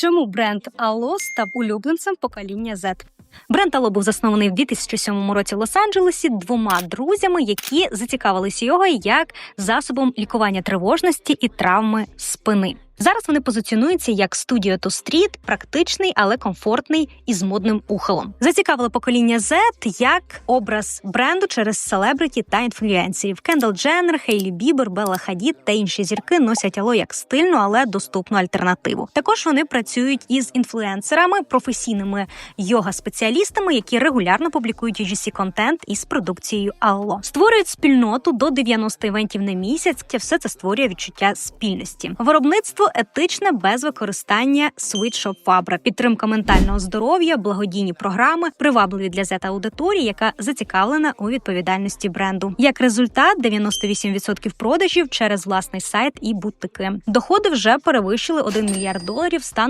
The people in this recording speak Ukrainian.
Чому бренд Ало став улюбленцем покоління Z? Бренд Ало був заснований в 2007 році в Лос-Анджелесі двома друзями, які зацікавилися його як засобом лікування тривожності і травми спини. Зараз вони позиціонуються як Studio to Street, практичний, але комфортний і з модним ухилом. Зацікавили покоління Z як образ бренду через селебриті та інфлюенсерів. Кендал Дженнер, Хейлі Бібер, Белла Хадід та інші зірки носять ало як стильну, але доступну альтернативу. Також вони працюють із інфлюенсерами, професійними йога-спеціалістами, які регулярно публікують UGC контент із продукцією Алло. Створюють спільноту до 90 івентів на місяць. Все це створює відчуття спільності. Виробництво етичне без використання Sweet Shop підтримка ментального здоров'я, благодійні програми, привабливі для зета аудиторії, яка зацікавлена у відповідальності бренду. Як результат, 98% продажів через власний сайт і бутики. Доходи вже перевищили 1 мільярд доларів станом